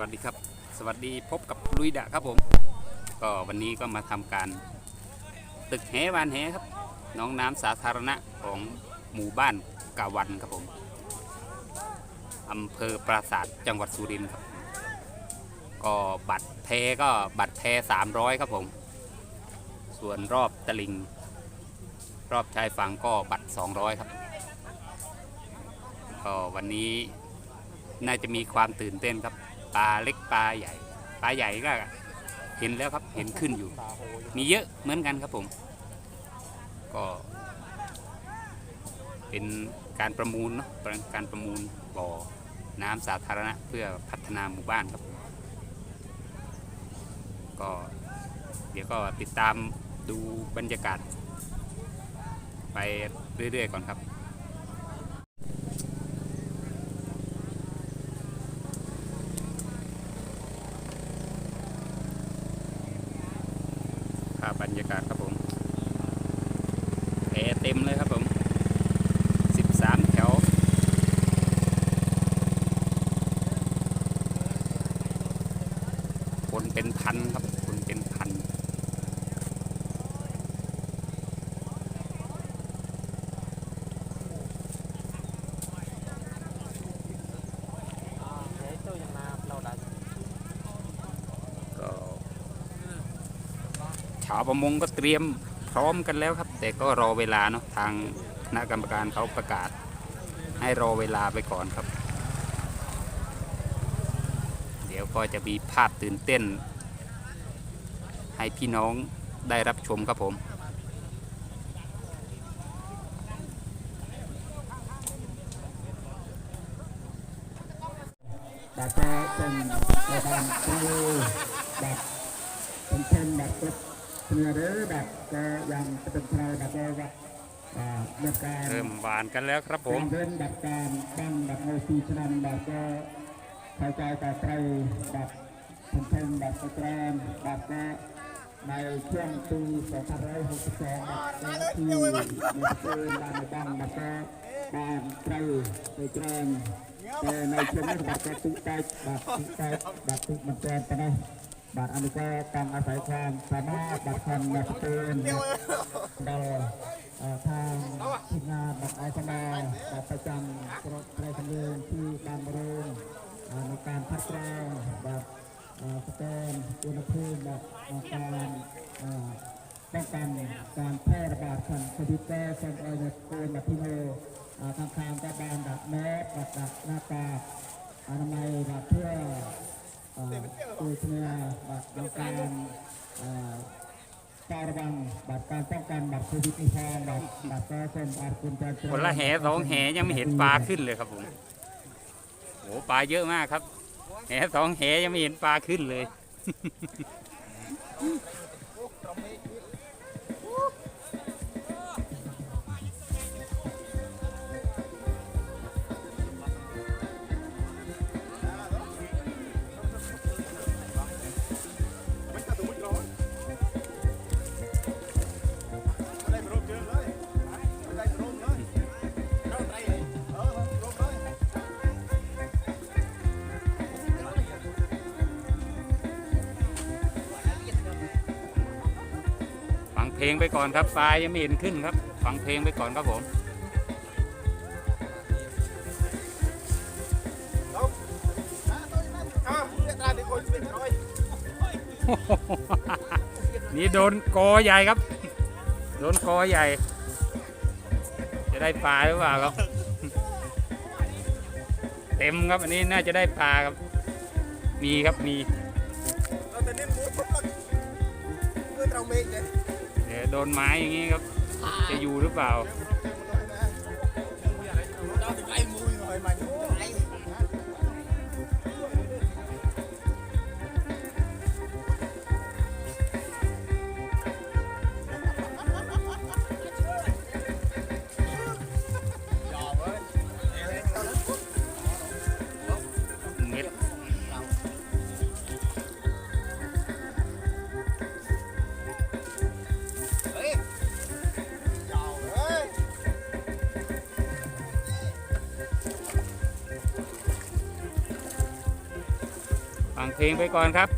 วัสดีครับ สวัสดีพบกับลุยดะครับผม ก็วันนี้ก็มาทำการ ตึกแหวานแหครับ น้องน้ำสาธารณะของหมู่บ้านกาวันครับผมอำเภอปราสาทจังหวัดสุรินทร์ครับ ก็บัตรแพก็บัตรแพ300ครับผม ส่วนรอบตลิง รอบชายฝั่งก็บัตร200ครับก็วันนี้น่าจะมีความตื่นเต้นครับ ปลาเล็กปลาใหญ่ ปลาใหญ่ก็เห็นแล้วครับเห็นขึ้นอยู่ มีเยอะเหมือนกันครับผม ก็ เป็นการประมูลเนาะการประมูลบ่อน้ำสาธารณะเพื่อพัฒนาหมู่บ้านครับ ก็เดี๋ยวก็ติดตามดูบรรยากาศ ไปเรื่อยๆก่อนครับ ภาพบรรยากาศครับผมแอร์เต็มเลยครับผม 13 แถว คนเป็นพันครับ คนเป็นพัน ก็ชาวประมงก็เตรียมพร้อมกันแล้วครับ แต่ก็รอเวลาเนาะทางคณะกรรมการเขาประกาศ ให้รอเวลาไปก่อนครับ เดี๋ยวก็จะมีภาพตื่นเต้น ให้พี่น้องได้รับชมครับผมแบบจะเป็นในการดูแบบเป็นเช่นแบบ รถเรือหรือแบบจะยังจะเป็นใครแบบจะแบบอ่าเรื่องการเริ่มหวานกันแล้วครับผมการเล่นแบบการตั้งแบบโมซีชนันแบบจะเข้าใจแต่ไตรแบบเป็นเช่นแบบสแกรนแบบจะในช่วงปี2562แบบที่มีปืนบ้านในบ้านแบบจะบ้านไตรไปแกรนแต่ในช่วงนี้บัตรจะตุใจบัตรตุใจบัตรตุมันแจนไปนะ บัตรอันนี้ก็ต้องอาศัยความสามารถบัตรคนบัตรเป็นดอเอ่อทางทีมงานบัตรไอซ์มาบัตรประจำกรมไตรสำเนียที่การบริงเอ่อในการพัดกรงบัตรเอ่อสแกนอุณหภูมิแบัตรเอ่อการป้องกันการแพร่ระบาดของโควิด19เช่นเอเนโกนบัตรพิโนอ่าทางการก็บานดับแมสดับดับหน้ากากอนามัยดับเพื่อ อ่าช่วยเชื้บัตรการอ่าเฝ้าระวังบัตรการป้องกันบัตรโควิดในทองบัตรบัตรเป็นบัตรคุณจะคนละแหสองแหยังไม่เห็นปลาขึ้นเลยครับผมโอ้ปลาเยอะมากครับ แหสองแหยังไม่เห็นปลาขึ้นเลย เพลงไปก่อนครับปลายังไม่เห็นขึ้นครับ ฟังเพลงไปก่อนครับผมนี่โดนกอใหญ่ครับ โดนกอใหญ่ จะได้ปลาหรือเปล่าครับ เต็มครับอันนี้น่าจะได้ปลาครับ มีครับมีเราแต่เน้นหมูทุบลักเพื่อเราเมงเนี่ย โดนไม้อย่างนี้ครับ จะอยู่หรือเปล่า เพลงไปก่อนครับ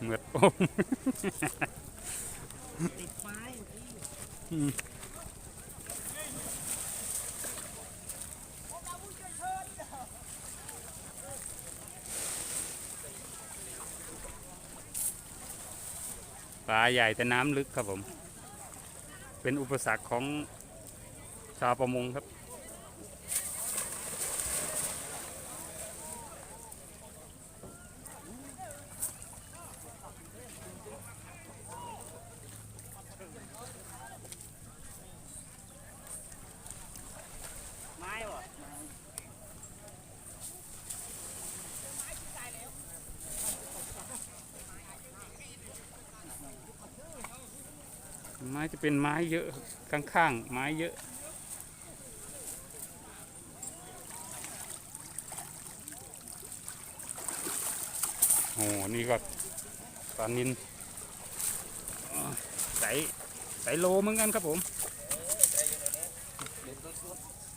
เหมือดโป้งปลาใหญ่แต่น้ำลึกครับผม เป็นอุปสรรคของชาวประมงครับ ไม้จะเป็นไม้เยอะข้างๆไม้เยอะโอ้โหนี่ก็ปลานินใสใสโลเหมือนกันครับผม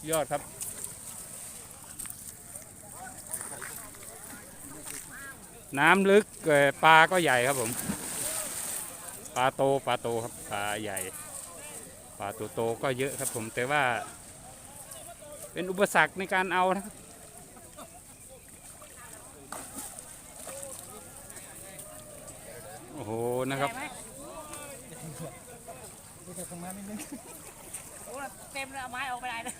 ยอดครับน้ำลึกปลาก็ใหญ่ครับผม ปลาโตปลาโตครับปลาใหญ่ปลาตัวโตก็เยอะครับผมแต่ว่า เป็นอุปสรรคในการเอานะครับโอ้โหนะครับโอ้เต็มเลยเอาไม้ออกไปได้เลย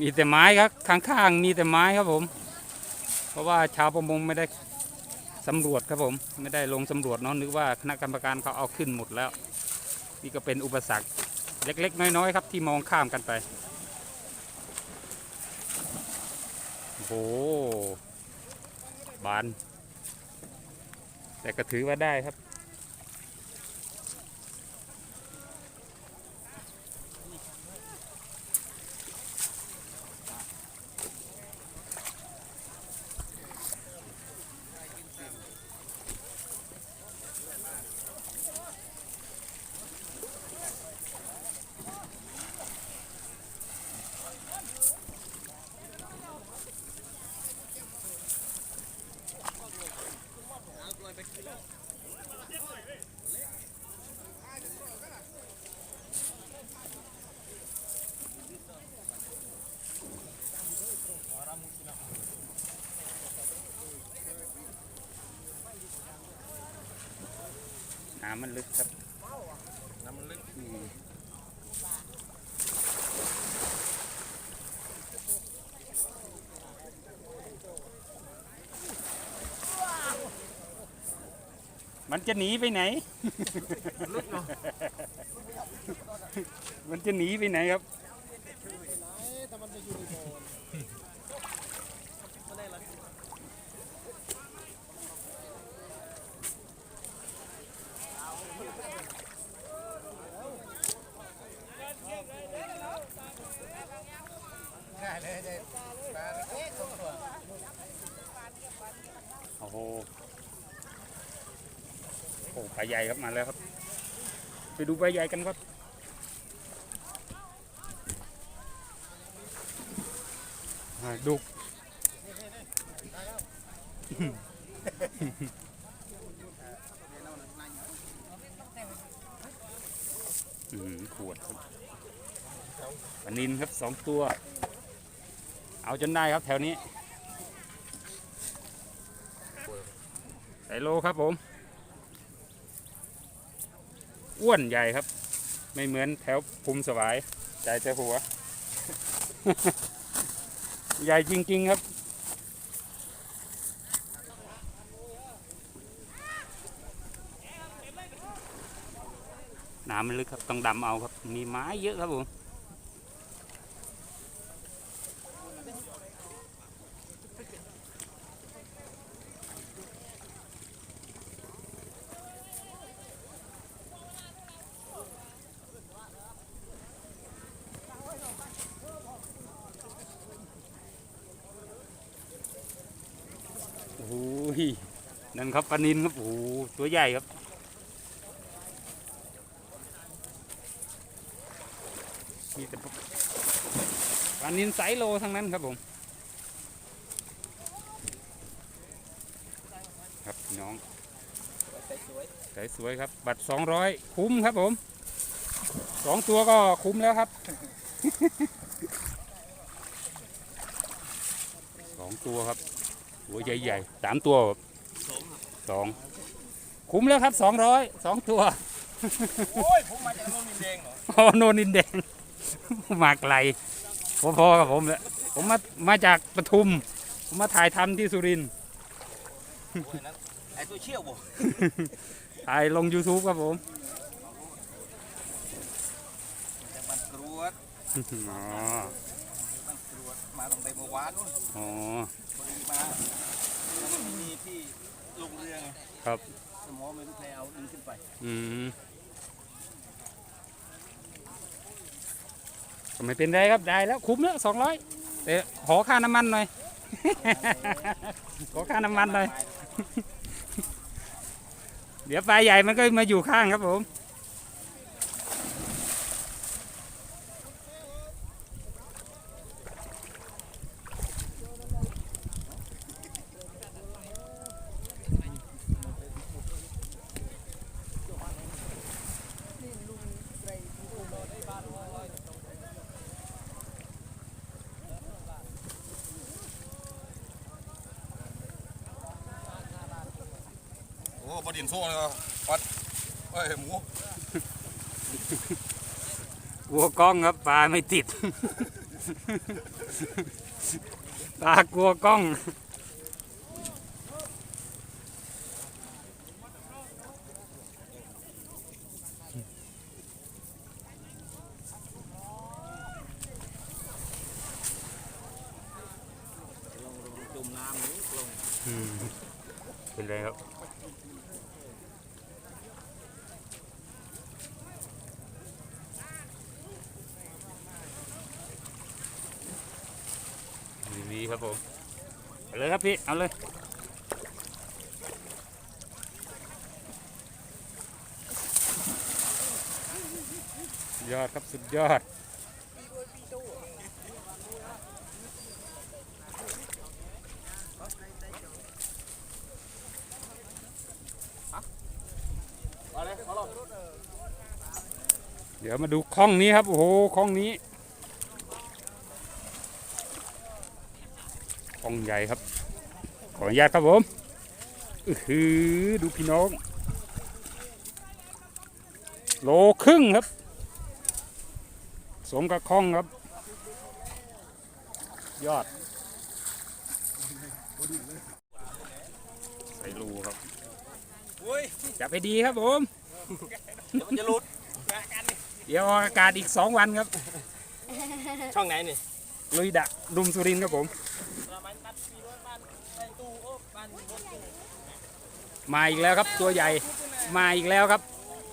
มีแต่ไม้ครับข้างๆมีแต่ไม้ครับผม เพราะว่าชาวประมงไม่ได้ สำรวจครับผมไม่ได้ลงสำรวจเนาะนึกว่าคณะกรรมการเขาเอาขึ้นหมดแล้ว นี่ก็เป็นอุปสรรคเล็ก ๆ น้อยๆครับที่มองข้ามกันไปโอ้โหบาน แต่ก็ถือว่าได้ครับ น้ำมันลึกครับ น้ำมันลึกอืมมันจะหนีไปไหนลึกเนาะมันจะหนีไปไหนครับ แต่มันจะอยู่ในโบนไม่ได้ละ ง่ายเลยเด็ดปลาเล็กๆตัว โอ้โห โอ้ปลาใหญ่ครับมาแล้วครับ ไปดูปลาใหญ่กันครับอ่าดุกอืมขวดครับปนินครับสองตัว เอาจนได้ครับแถวนี้ไซโลครับผม อ้วนใหญ่ครับ ไม่เหมือนแถวภูมิสวายใจแต่หัว ใหญ่จริง ๆ ครับ น้ำมันลึกครับต้องดำเอาครับ มีไม้เยอะครับผม โอ้โหนั่น ครับปลานินครับโอ้โหตัวใหญ่ครับมีแต่ปลานินไซส์โลทั้งนั้นครับผมครับพี่น้องไซส์สวยครับ บัตรสองร้อยคุ้มครับผมสองตัวก็คุ้มแล้วครับสองตัวครับหัวใหญ่ๆสามตัวครับ สองคุ้มแล้วครับสองร้อยสองตัวโอ้ยผมมาจากโน่นดินแดงเหรอโอ้โนนดินแดงมาไกลพอๆกับผมแหละผมมามาจากปทุม ผมมาถ่ายทำที่สุรินทร์โอ้ยนั้นไอ้ตัวเชี่ยวบ่ถ่ายลง YouTube ครับผมจากบ้านกรวดอ๋อบ้านกรวดมาตั้งแต่เมื่อวานนู่นอ๋อพอดีมาแล้วมันมีที่ ลงเรือไงครับ สมอไม่รู้ใครเอาดึงขึ้นไป อืมก็ไม่เป็นไรครับได้แล้วคุ้มแล้วสองร้อยแต่ขอค่าน้ำมันหน่อย ขอค่าน้ำมันหน่อย เดี๋ยวปลาใหญ่มันก็มาอยู่ข้างครับผม โอ้ปลาดินโซ่เลยปัดเอ้ยหมู ก กล้องครับปลาไม่ติด ปลากลัวกล้อง จมน้ำนี่ลง อืมเป็นไรครับ ดีๆครับผมเอา เลยอาเลยยอดครับสุดยอดเดี๋ยวมาดูคลองนี้ครับ โอ้โหคลองนี้คลองใหญ่ครับ ออนุญาตครับผมอือหือดูพี่น้อง โลครึ่งครับ สมกับคลองครับ ยอด ใส่รูครับโอ้ยจับไปดีครับผม เดี๋ยวมันจะหลุด เดี๋ยวออกอากาศอีกสองวันครับ ช่องไหนนี่ ลุยดะดุมสุรินทร์ครับผม มาอีกแล้วครับตัวใหญ่มาอีกแล้วครับ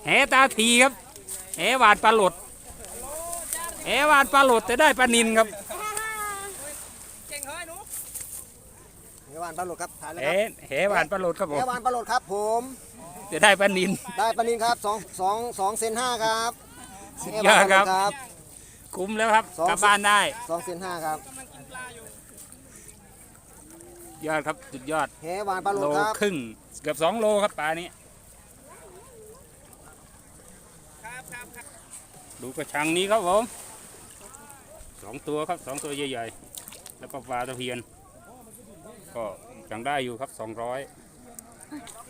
แหตาทีครับแหหวานปลาหลดแหหวานปลาหลดแต่ได้ปลานินครับเก่งเฮ้ยหนูเฮวานปลาโหลดครับถ่ายเลยแหครับแหหวานปลาหลดครับผเฮมวานปลาโหลดครับผมจะได้ปลานินได้ปลานินครับสองสองสองเซนห้าครับสุดเฮยอวาดนปลาโหลครับดครับคุ้มแล้วครับสองกลับบ้านได้สองเซนห้าครับยอดครับสุดยอดเฮวานปลาโหลโลดครับครึ่ง เกือบสองโลครับปลานี้ดูกระชังนี้ครับผมสองตัวครับสองตัวใหญ่ๆแล้วก็ปลาตะเพียน ก็ยังได้อยู่ครับสองร้อยนี่ครับ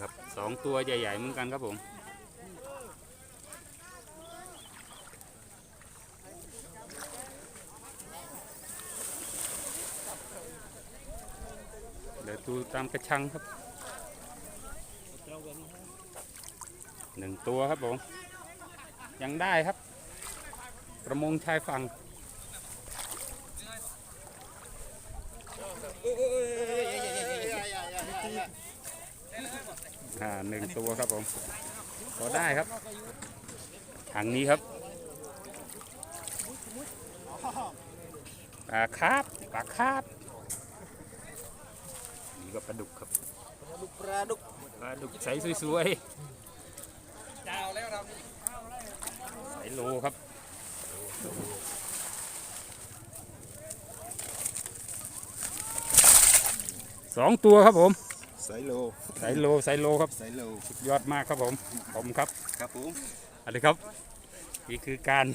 ครับสองตัวใหญ่ๆเหมือนกันครับผม ดูตามกระชังครับหนึ่งตัวครับผม ยังได้ครับ ประมงชายฝั่งอ่าหนึ่งตัวครับผมพอได้ครับถังนี้ครับปลาคาร์ฟปลาคาร์ ฟนี่ก็ปลาดุกครับดุกปลาดุกปลาดุกใสสวยดาวแล้วเราๆใสโลครับสองตัวครับผมใส่โลใสโลใสโลครับใส่โลยอดมากครับผมผมครับครับผมอันนี้ครับนี่คือการ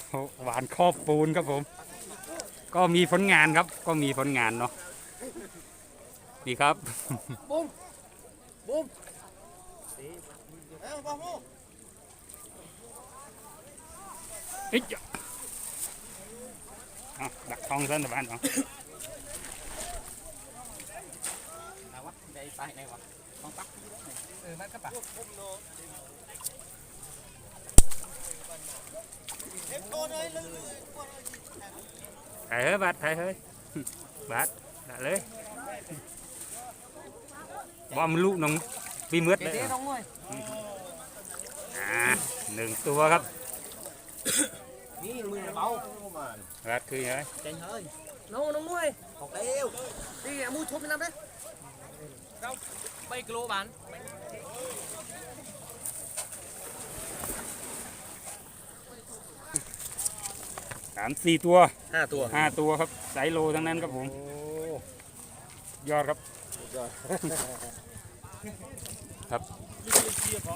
หวานครอบปูนครับผม ก็มีผลงานครับก็มีผลงานเนาะ นี่ครับ บุ้มบุ้มเอ้าบ้าบุ้มเฮ้ยเอาดักทองซะนะบ้านเอาไหนวะใจไปไหนวะต้องปักเออมันก็ปักเอฟโอนเลยลืมถ่ายเฮ้ยบัดถ่ายเฮ้ยบัดได้เลย บอมลูกน้องปีมืดเลยเดี๋ยวน้องมวยอ่าหนึ่งตัวครับนี่มือเบาบัดคือไงใจเฮ้ยน้องน้องมวยออกเร็วนี่มูชุบไปน้ำไหมเราไปกิโลบานสามสี่ตัวห้าตัวห้าตัวครับไซโลทั้งนั้นครับผมโอ้ยอดครับยอด ครับ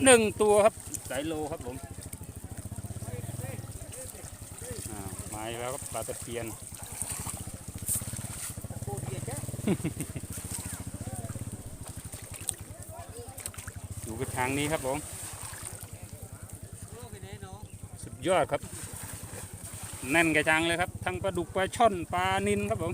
หนึ่งตัวครับไซโลครับผมอ่ามาอีกแล้วครับปลาตะเพียนอยู่กับทางนี้ครับผม สุดยอดครับ แน่นกระจังเลยครับ ทั้งปลาดุกปลาช่อนปลานินครับผม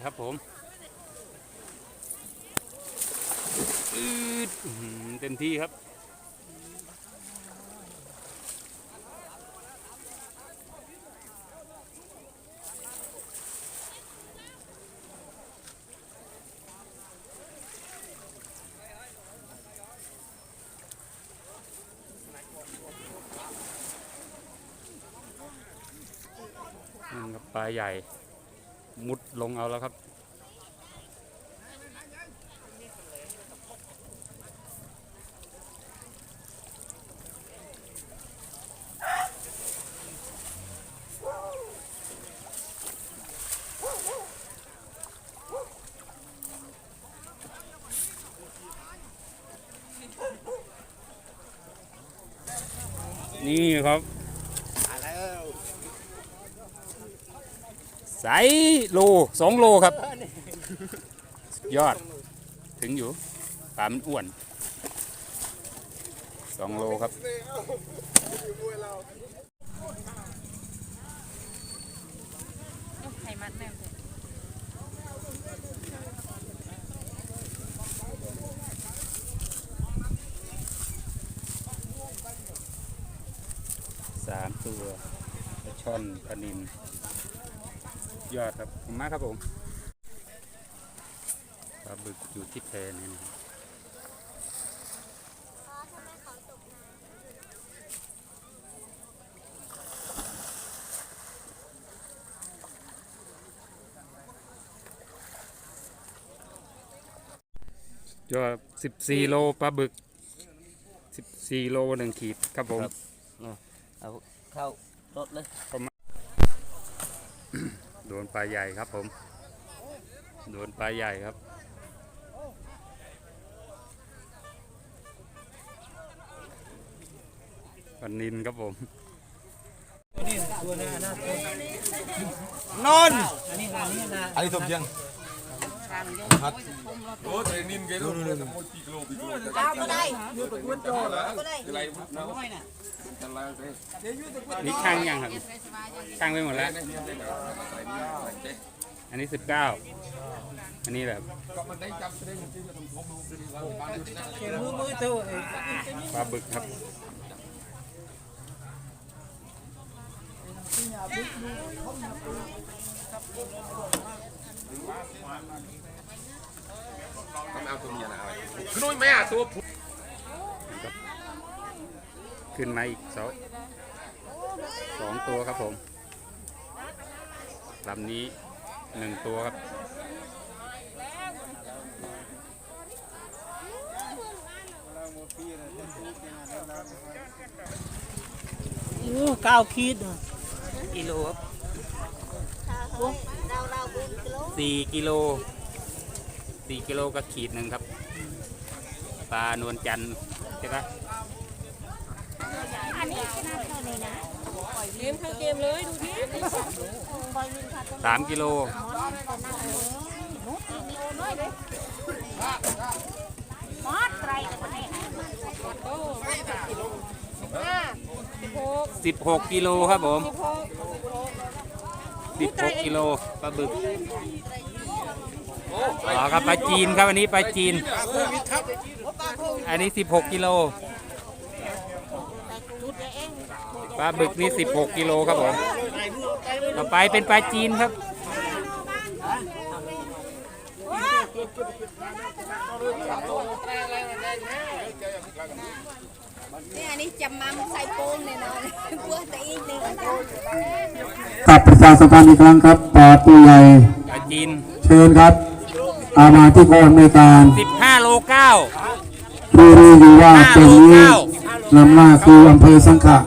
เลยครับผมอืดเต็มที่ครับปลาใหญ่ มุดลงเอาแล้วครับ นี่ครับ มาแล้ว ใสโลสองโลครับ ยอด ถึงอยู่ปลามันอ้วนสองโลครับไข่มัดแม่สามตัวปลาช่อนปลานิน ยอดครับขอบคุณมากครับผมปลาบึกอยู่ที่แพนี่นะครับยอดสิบสี่โลปลาบึกสิบสี่โลหนึ่งขีดครับผมเอาเข้ารถเลยโด นปลาใหญ่ครับผม โดนปลาใหญ่ครับ ปลานินครับผมนอนอันนี้สมยังพัดโอ้แต่นินแกรู้เลยง นะนี่ข้างยังครับข้างไปหมดแล้ว อันนี้สิบเก้าอันนี้แบบมันได้จำได้จริงๆจะทำทบดูดีว่าบ้านมือมือตัวปลาบึกครับ ต้องเอาตัวเมียนะอะไรนุ้ยไหมอะตัวผู้ขึ้นมาอีกสองสองตัวครับผมลำนี้หนึ่งตัวครับโอ้เก้าขีดกิโลครับเราเราบุญกิโลสี่กิโล สี่กิโลก็ขีดหนึ่งครับ ปลานวลจันทร์ใช่ปะอันนี้ขนาดเท่านี้นะเกมทั้งเกมเลยดูดิบอยยินค่ะสามกิโลมอดไรกันเนี่ยโอ้ห้าสิบหกสิบหกกิโลครับผมสิบหกสิบหกกิโลปลาบึก อ๋อครับปลาจีนครับอันนี้ปลาจีน อันนี้สิบหกกิโลปลาบึกนี่สิบหกกิโลครับผม ต่อไปเป็นปลาจีนครับนี่อันนี้จำมั่มใส่โป้งเนี่ยนะกลัวแต่อีกหนึ่งกับประชาสัมพันธ์อีกครั้งครับปอตัวใหญ่ปลาจีน เชิญครับ อามาที่กองอำนวยการสิบห้าโลเก้ารู้รู้อยู่ว่าตรงนี้ลำหน้าคืออำเภอสังขะ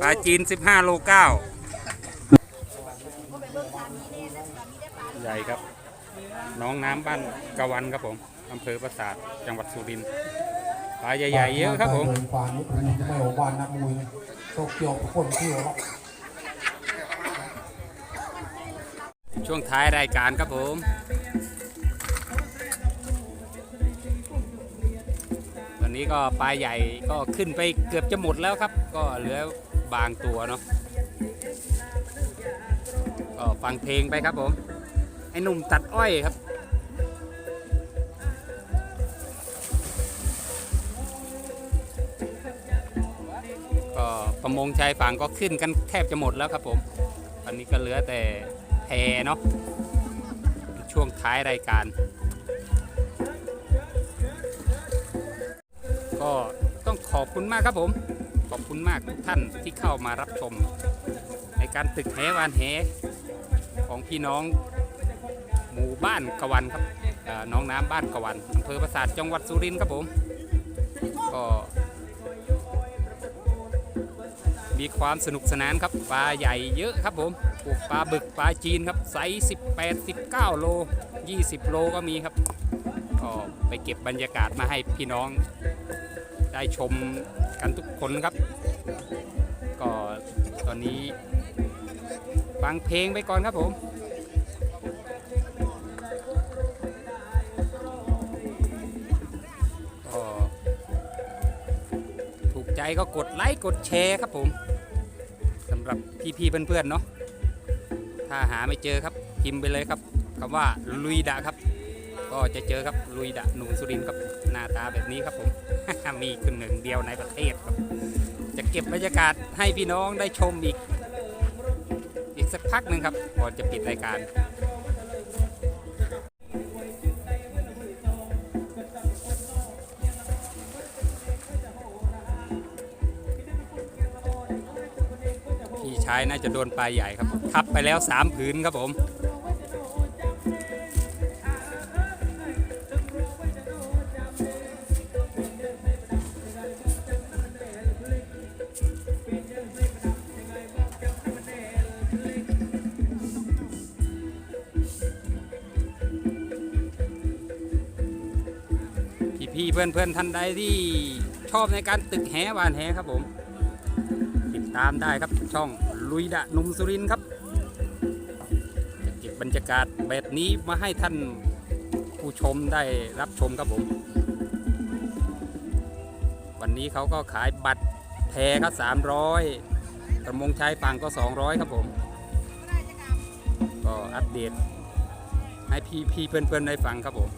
ปลาจีนสิบห้าโลเก้าใหญ่ครับ น้องน้ำบ้านกะวันครับผมอำเภอปราสาทจังหวัดสุรินทร์ปลาใหญ่ๆเยอะครับผมควานนี่เป็นไม่หวานนักมวยโตเกียวคนเที่ยว ช่วงท้ายรายการครับผมตอนนี้ก็ปลาใหญ่ก็ขึ้นไปเกือบจะหมดแล้วครับ ก็เหลือบางตัวเนาะก็ฟังเพลงไปครับผม ไอ้หนุ่มตัดอ้อยครับก็ประมงชายฝั่งก็ขึ้นกันแทบจะหมดแล้วครับผม ตอนนี้ก็เหลือแต่ แพเนาะช่วงท้ายรายการ ก็ต้องขอบคุณมากครับผม ขอบคุณมากทุกท่านที่เข้ามารับชม ในการตึกแหวานแหของพี่น้องหมู่บ้านกวันครับน้องน้ำบ้านกวันอำเภอปราสาทจังหวัดสุรินทร์ครับผม ก็ มีความสนุกสนานครับปลาใหญ่เยอะครับผมพวกปลาบึกปลาจีนครับไซส์18 19 โล 20 โลก็มีครับก็ไปเก็บบรรยากาศมาให้พี่น้อง ได้ชมกันทุกคนครับ ก็ตอนนี้ฟังเพลงไปก่อนครับผมก็ถูกใจก็กดไลค์กดแชร์ครับผม หรับพี่ๆเพื่อนๆเนาะถ้าหาไม่เจอครับพิมพ์ไปเลยครับคำว่าลุยดะครับ ก็จะเจอครับลุยดะหนูสุรินทร์ครับหน้าตาแบบนี้ครับผมมีคนหนึ่งเดียวในประเทศครับ จะเก็บบรรยากาศให้พี่น้องได้ชมอีก อีกสักพักหนึ่งครับก่อนจะปิดรายการ ชายน่าจะโดนปลาใหญ่ครับทับไปแล้วสามผืนครับผม พี่ๆเพื่อนๆท่านใดที่ชอบในการตึกแหวานแหครับผม ติดตามได้ครับช่อง ลุยดะหนุ่มสุรินครับจะเก็บบรรยากาศแบบนี้มาให้ท่านผู้ชมได้รับชมครับผม วันนี้เขาก็ขายบัตรแพรครับ300ประมงชายฝั่งก็200ครับผม ก็อัปเดตให้พี่พี่เพื่อนๆได้ฟังครับผม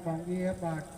ยีศกครับ พนมดงรักบางเย็บบาท